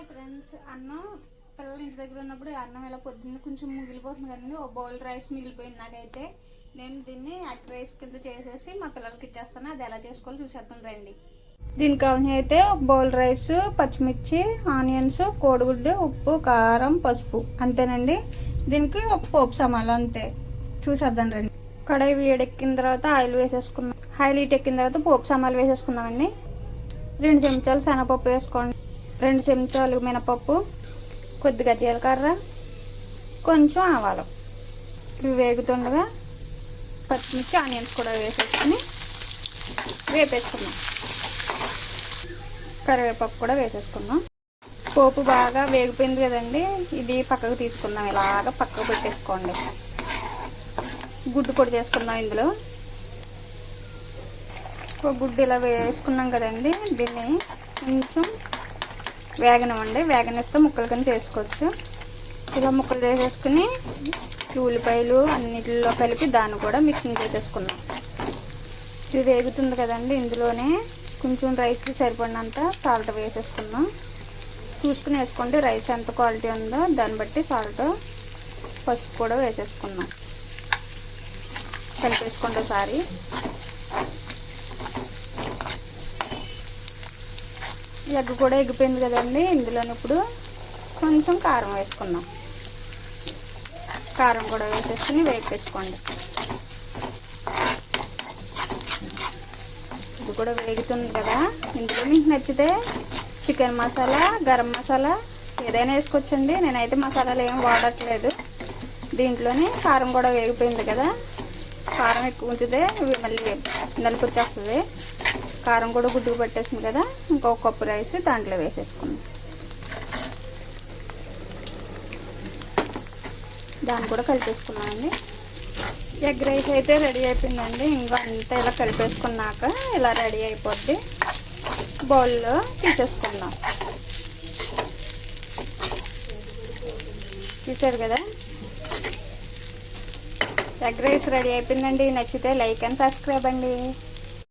Hi friends. అన్నం పిల్లలు ఇంటి దగ్గర ఉన్నప్పుడు అన్నం ఇలా పొద్దున్న కొంచెం మిగిలిపోతుంది కదండి. ఓ బౌల్ రైస్ మిగిలిపోయింది నాకైతే. నేను దీన్ని అట్ రైస్ కింద చేసేసి మా పిల్లలకి ఇచ్చేస్తాను. అది ఎలా చేసుకోవాలో చూసేస్తాను రండి. దీనికి కావాలని అయితే ఒక బౌల్ రైస్ పచ్చిమిర్చి ఆనియన్స్ కోడిగుడ్డు ఉప్పు కారం పసుపు. అంతేనండి. దీనికి ఒక పోపు సమాలు అంతే. చూసేద్దాం రండి. కడాయి వేడెక్కిన తర్వాత ఆయిల్ వేసేసుకున్నాం ఆయిల్ ఎక్కిన తర్వాత పోపు సమాలు వేసేసుకుందామండి. రెండు చెంచాలు శనగపప్పు వేసుకోండి. రెండు చెంచాలు మినపప్పు కొద్దిగా జీలకర్ర కొంచెం ఆవాలు. ఇవి వేగుతుండగా పచ్చిమిర్చి ఆనియన్స్ కూడా వేసేసుకుని వేపేసుకున్నాం కరివేపాకు కూడా వేసేసుకున్నాం పోపు బాగా వేగిపోయింది కదండి ఇది పక్కకు తీసుకుందాం. ఇలాగ పక్కకు పెట్టేసుకోండి. గుడ్డు పొడి చేసుకుందాం ఇందులో. ఒక గుడ్డు ఇలా వేసుకున్నాం కదండి దీన్ని కొంచెం వేగనివ్వండి వేగనిస్తే ముక్కలు కింద చేసుకోవచ్చు. ఇలా ముక్కలు చేసేసుకుని ఉల్లిపాయలు అన్నిటిలో కలిపి దాన్ని కూడా మిక్సింగ్ చేసేసుకున్నాం ఇది వేగుతుంది కదండి ఇందులోనే. కొంచెం రైస్ సరిపడినంత సాల్ట్ వేసేసుకున్నాం చూసుకుని వేసుకోండి రైస్ ఎంత క్వాలిటీ ఉందో. దాన్ని బట్టి సాల్ట్ పసుపు కూడా వేసేసుకున్నాం కలిపేసుకోండి ఒకసారి. ఎగ్ కూడా ఎగ్గిపోయింది కదండి ఇందులోని ఇప్పుడు కొంచెం కారం వేసుకుందాం. కారం కూడా వేసేసుకుని వేపేసుకోండి ఇది కూడా వేగుతుంది కదా. ఇందులో మీకు నచ్చితే చికెన్ మసాలా గరం మసాలా ఏదైనా వేసుకోవచ్చండి. నేనైతే మసాలాలు ఏం వాడట్లేదు. దీంట్లోనే కారం కూడా వేగిపోయింది కదా. కారం ఎక్కువ ఉంచితే మళ్ళీ నలుపు వచ్చేస్తుంది. కారం కూడా గుడ్డుకు పట్టేసింది కదా ఇంకొక కప్పు రైస్ దాంట్లో వేసేసుకుందాం. దాన్ని కూడా కలిపేసుకున్నామండి. ఎగ్ రైస్ అయితే రెడీ అయిపోయిందండి. ఇంకా అంతా ఇలా కలిపేసుకున్నాక ఇలా రెడీ అయిపోద్ది. బౌల్లో తీసేసుకుందాం. చూసారు కదా? ఎగ్ రైస్ రెడీ అయిపోయిందండి. నచ్చితే లైక్ అండ్ సబ్స్క్రైబ్ అండి.